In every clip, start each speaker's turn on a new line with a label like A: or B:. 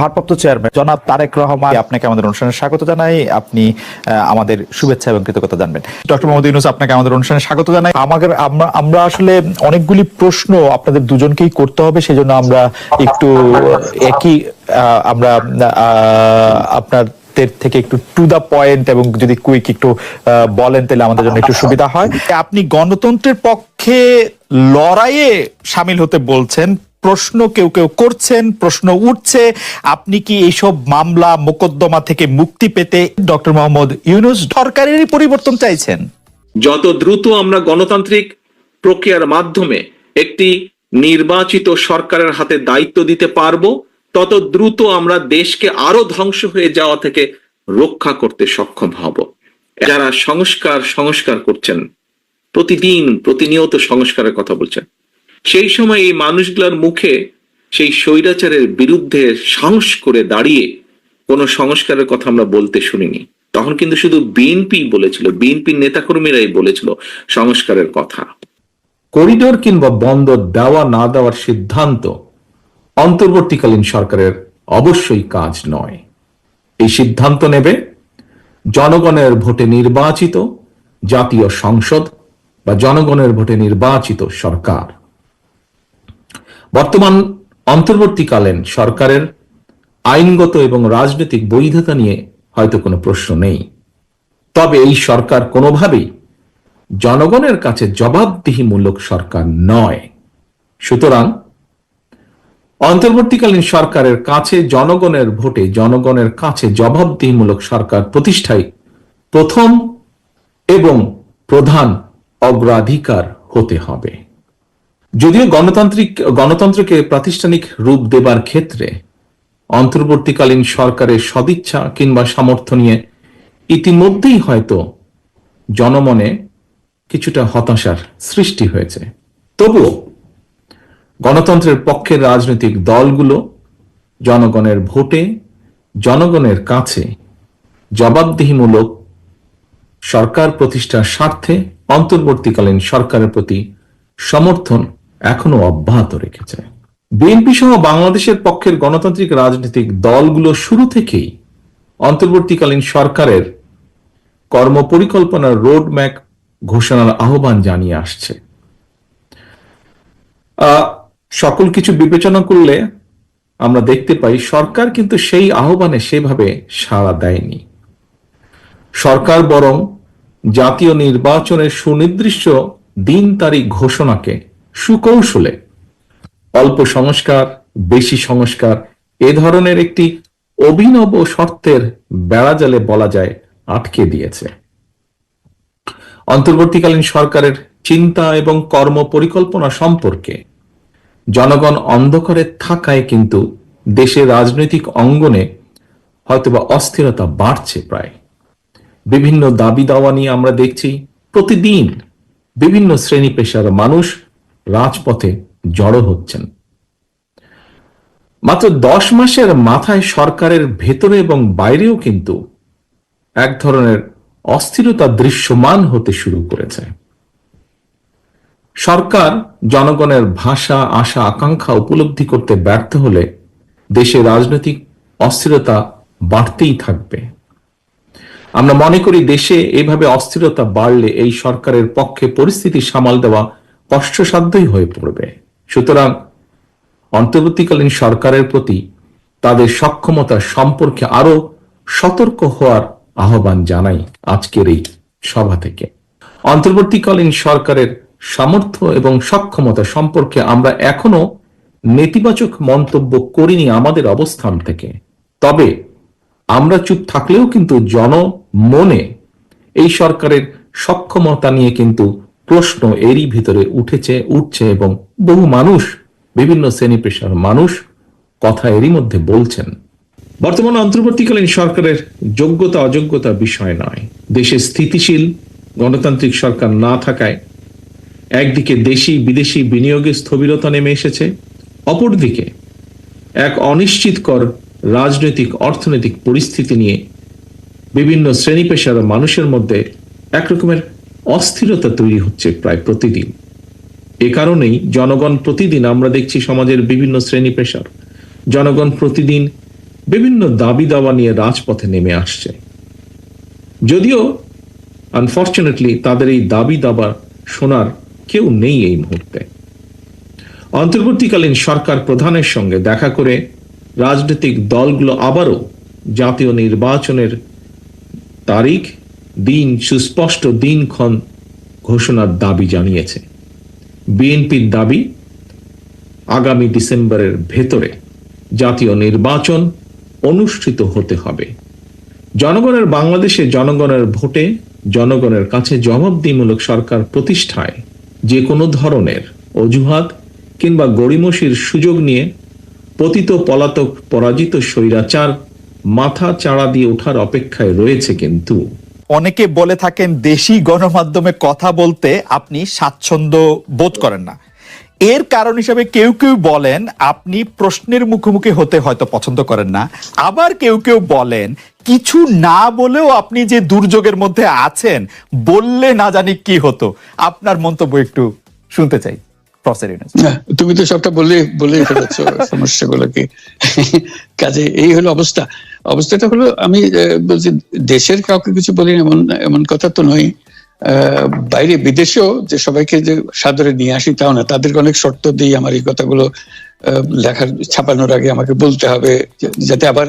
A: ভারপ্রাপ্ত চেয়ারম্যান জনাব তারেক রহমান, আপনাকে আমাদের অনুষ্ঠানে স্বাগত জানাই। আপনি আমাদের শুভেচ্ছা এবং কৃতজ্ঞতা জানবেন। ডক্টর মোহাম্মদ ইউনুস, আপনাকে আমাদের অনুষ্ঠানে স্বাগত জানাই। আমাদের, আমরা আসলে অনেকগুলি প্রশ্ন আপনাদের দুজনকেই করতে হবে, সেজন্য আমরা একটু একই আমরা আপনার থেকে একটু টু দা পয়েন্ট এবং যদি কুইক একটু বলেন, তাহলে আমাদের জন্য একটু সুবিধা হয়। আপনি গণতন্ত্রের পক্ষে লড়াইয়ে সামিল হতে বলছেন প্রশ্ন কেউ কেউ করছেন, প্রশ্ন উঠছে। আপনি কি এইসব মামলা, মোকদ্দমা থেকে মুক্তি পেতে ডক্টর মোহাম্মদ ইউনুস সরকারেরই পরিবর্তন চাইছেন?
B: যত দ্রুত আমরা গণতান্ত্রিক প্রক্রিয়ার মাধ্যমে একটি নির্বাচিত সরকারের হাতে দায়িত্ব দিতে পারব, তত দ্রুত আমরা দেশকে আরও ধ্বংস হয়ে যাওয়া থেকে রক্ষা করতে সক্ষম হব। যারা সংস্কার সংস্কার করছেন, প্রতিদিন প্রতিনিয়ত সংস্কারের কথা বলছেন। সেই সময় এই মানুষগুলোর মুখে সেই স্বৈরাচারের বিরুদ্ধে সাহস করে দাঁড়িয়ে কোনো সংস্কারের কথা আমরা বলতে শুনিনি। তখন কিন্তু শুধু বিএনপি বলেছিল বিএনপির নেতাকর্মীরাই বলেছিল সংস্কারের কথা।
C: করিডোর কিংবা বন্দর দেওয়া না দেওয়ার সিদ্ধান্ত অন্তর্বর্তীকালীন সরকারের অবশ্যই কাজ নয়। এই সিদ্ধান্ত নেবে জনগণের ভোটে নির্বাচিত জাতীয় সংসদ বা জনগণের ভোটে নির্বাচিত সরকার। বর্তমান অন্তর্বর্তীকালীন সরকারের আইনগত এবং রাজনৈতিক বৈধতা নিয়ে হয়তো কোনো প্রশ্ন নেই। তবে এই সরকার কোনোভাবেই জনগণের কাছে জবাবদিহিমূলক সরকার নয়। সুতরাং অন্তর্বর্তীকালীন সরকারের কাছে জনগণের ভোটে জনগণের কাছে জবাবদিহিমূলক সরকার প্রতিষ্ঠায় প্রথম এবং প্রধান অগ্রাধিকার হতে হবে। যদিও গণতান্ত্রিক, গণতন্ত্রকে প্রাতিষ্ঠানিক রূপ দেবার ক্ষেত্রে অন্তর্বর্তীকালীন সরকারের সদিচ্ছা কিংবা সামর্থ্য নিয়ে ইতিমধ্যেই হয়তো জনমনে কিছুটা হতাশার সৃষ্টি হয়েছে। তবুও গণতন্ত্রের পক্ষের রাজনৈতিক দলগুলো জনগণের ভোটে, জনগণের কাছে জবাবদিহিমূলক সরকার প্রতিষ্ঠার স্বার্থে অন্তর্বর্তীকালীন সরকারের প্রতি সমর্থন এখনও অব্যাহত রেখেছে। বিএনপি সহ বাংলাদেশের পক্ষের গণতান্ত্রিক রাজনৈতিক দলগুলো শুরু থেকেই অন্তর্বর্তীকালীন সরকারের কর্মপরিকল্পনার রোড ম্যাপ ঘোষণার আহ্বান জানিয়ে আসছে। সকল কিছু বিবেচনা করলে আমরা দেখতে পাই সরকার কিন্তু সেই আহ্বানে সেভাবে সাড়া দেয়নি। সরকার বরং জাতীয় নির্বাচনের সুনির্দিষ্ট দিন তারিখ ঘোষণাকে সুকৌশলে। অল্প সংস্কার, বেশি সংস্কার, এ ধরনের একটি অভিনব শর্তের বেড়াজালে বলা যায়, আটকে দিয়েছে। অন্তর্বর্তীকালীন সরকারের চিন্তা এবং কর্ম পরিকল্পনা সম্পর্কে জনগণ অন্ধকারে থাকায় কিন্তু দেশের রাজনৈতিক অঙ্গনে হয়তোবা অস্থিরতা বাড়ছে প্রায়। বিভিন্ন দাবি দাওয়া নিয়ে আমরা দেখছি, প্রতিদিন বিভিন্ন শ্রেণি পেশার মানুষ রাজপথে জড়ো হচ্ছেন। মাত্র দশ মাসের মাথায় সরকারের ভেতরে এবং বাইরেও কিন্তু এক ধরনের অস্থিরতা দৃশ্যমান হতে শুরু করেছে। সরকার জনগণের ভাষা, আশা, আকাঙ্ক্ষা উপলব্ধি করতে ব্যর্থ হলে দেশে রাজনৈতিক অস্থিরতা বাড়তেই থাকবে। আমরা মনে করি দেশে এইভাবে অস্থিরতা বাড়লে এই সরকারের পক্ষে পরিস্থিতি সামাল দেওয়া কষ্টসাধ্যই হয়ে পড়বে। সুতরাং অন্তর্বর্তীকালীন সরকারের প্রতি তাদের সক্ষমতা সম্পর্কে আরও সতর্ক হওয়ার আহ্বান জানাই আজকের এই সভা থেকে। অন্তর্বর্তীকালীন সরকারের সামর্থ্য এবং সক্ষমতা সম্পর্কে আমরা এখনও নেতিবাচক মন্তব্য করিনি আমাদের অবস্থান থেকে। তবে আমরা চুপ থাকলেও কিন্তু জনমনে এই সরকারের সক্ষমতা নিয়ে কিন্তু প্রশ্ন এরই ভিতরে উঠেছে, উঠছে এবং বহু মানুষ, বিভিন্ন শ্রেণি পেশার মানুষ কথা এরই মধ্যে বলছেন। বর্তমান অন্তর্বর্তীকালীন সরকারের যোগ্যতা, অযোগ্যতা বিষয় নয়। দেশে স্থিতিশীল, গণতান্ত্রিক সরকার না থাকায় একদিকে দেশি, বিদেশি বিনিয়োগে স্থবিরতা নেমে এসেছে, অপরদিকে এক অনিশ্চিতকর রাজনৈতিক, অর্থনৈতিক পরিস্থিতি নিয়ে বিভিন্ন শ্রেণি পেশার মানুষের মধ্যে একরকমের অস্থিরতা তৈরি হচ্ছে প্রায় প্রতিদিন। এ কারণেই জনগণ প্রতিদিন, আমরা দেখছি সমাজের বিভিন্ন শ্রেণি পেশার, জনগণ প্রতিদিন বিভিন্ন দাবি দাওয়া নিয়ে রাজপথে নেমে আসছে। যদিও আনফর্চুনেটলি তাদের এই দাবি দাবা শোনার কেউ নেই এই মুহূর্তে। অন্তর্বর্তীকালীন সরকার প্রধানের সঙ্গে দেখা করে রাজনৈতিক দলগুলো আবারও জাতীয় নির্বাচনের তারিখ দিন, সুস্পষ্ট দিনক্ষণ ঘোষণার দাবি জানিয়েছে। বিএনপির দাবি, আগামী ডিসেম্বরের ভেতরে জাতীয় নির্বাচন অনুষ্ঠিত হতে হবে। জনগণের বাংলাদেশে জনগণের ভোটে জনগণের কাছে জবাবদিহিমূলক সরকার প্রতিষ্ঠায় যে কোনো ধরনের অজুহাত কিংবা গড়িমসির সুযোগ নিয়ে পতিত পলাতক পরাজিত স্বৈরাচার মাথা চাড়া দিয়ে ওঠার অপেক্ষায় রয়েছে কিন্তু।
A: অনেকে বলে থাকেন দেশি গণমাধ্যমে কথা বলতে আপনি স্বাচ্ছন্দ্য বোধ করেন না। এর কারণ হিসেবে কেউ কেউ বলেন, আপনি প্রশ্নের মুখোমুখি হতে হয়তো পছন্দ করেন না। আবার কেউ কেউ বলেন, কিছু না বলেও আপনি যে দুর্যোগের মধ্যে আছেন, বললে না জানি কি হতো। আপনার মন্তব্য একটু শুনতে চাই। ইউনুস
D: তুমি তো সবটা বলে বলে ফেলেছ সমস্যাগুলোকে কাজে এই হলো অবস্থা। অবস্থাটা হলো, আমি বলছি, দেশের কাউকে কিছু বলি এমন এমন কথা তো নয়। বাইরে বিদেশেও যে সবাইকে যে সাদরে নিয়ে আসি তাও না, তাদেরকে অনেক শর্ত দিই, আমার এই কথাগুলো লেখার, ছাপানোর আগে আমাকে বলতে হবে যাতে আবার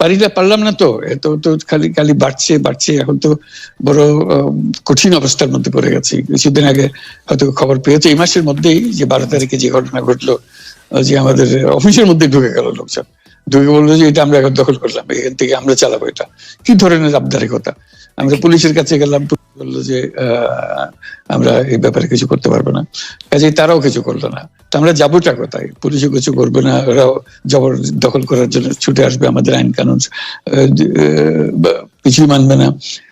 D: পারি না পারলাম না তো, এত তো খালি খালি বাড়ছে বাড়ছে, এখন তো বড় কঠিন অবস্থার মধ্যে পড়ে গেছে। কিছুদিন আগে হয়তো খবর পেয়েছে, এই মাসের মধ্যেই যে বারো তারিখে যে ঘটনা ঘটলো যে আমাদের অফিসের মধ্যে ঢুকে গেল লোকজন। ঢুকে বলল যে এটা আমরা এখন দখল করলাম এখান থেকে আমরা চালাবো এটা। কি ধরনের আবদারিকতা? আমরা পুলিশের কাছে গেলাম বলল যে আমরা এই ব্যাপারে কিছু করতে পারব না। কাজেই তারাও কিছু করল না। তো আমরা যাবোটা কোথায়? পুলিশও কিছু করবে না ওরাও জবর দখল করার জন্য ছুটে আসবে আমাদের আইন কানুন কিছুই মানবে না।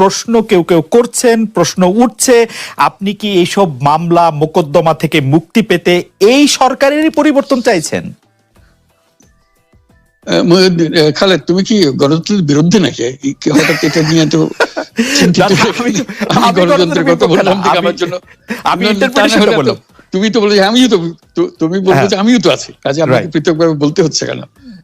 A: প্রশ্ন কেউ কেউ করছেন প্রশ্ন উঠছে আপনি কি এইসব মামলা মোকদ্দমা থেকে মুক্তি পেতে এই সরকারেরই পরিবর্তন চাইছেন
D: খালেদ তুমি কি গণতন্ত্রের বিরুদ্ধে নাকি হঠাৎ এটা নিয়ে তো
A: আমি
D: গণতন্ত্রের কথা বললাম আমার জন্য
A: আমি।
D: তুমি তো বলে আমিও তো তুমি বলছো
A: হ্যাঁ।
D: যে আমিও তো আছি কাজে আমাকে. পৃথকভাবে বলতে হচ্ছে কেন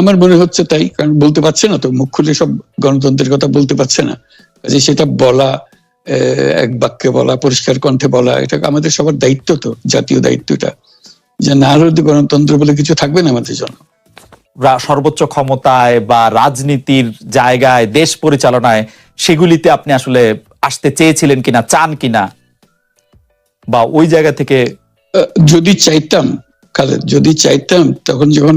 D: আমার মনে হচ্ছে তাই কারণ বলতে পারছে না তো মুখ খুলে সব গণতন্ত্রের কথা বলতে পারছে না। যে সেটা বলা এক বাক্যে বলা পরিষ্কার কণ্ঠে বলা এটা আমাদের সবার দায়িত্ব তো জাতীয় দায়িত্বটা যে না হলে গণতন্ত্র বলে কিছু থাকবে না আমাদের জন্য।
A: সর্বোচ্চ ক্ষমতায় বা রাজনীতির জায়গায় দেশ পরিচালনায় সেগুলিতে আপনি আসলে আসতে চেয়েছিলেন কিনা চান কিনা? বা ওই জায়গা থেকে
D: যদি চাইতাম খালেদ যদি চাইতাম তখন যখন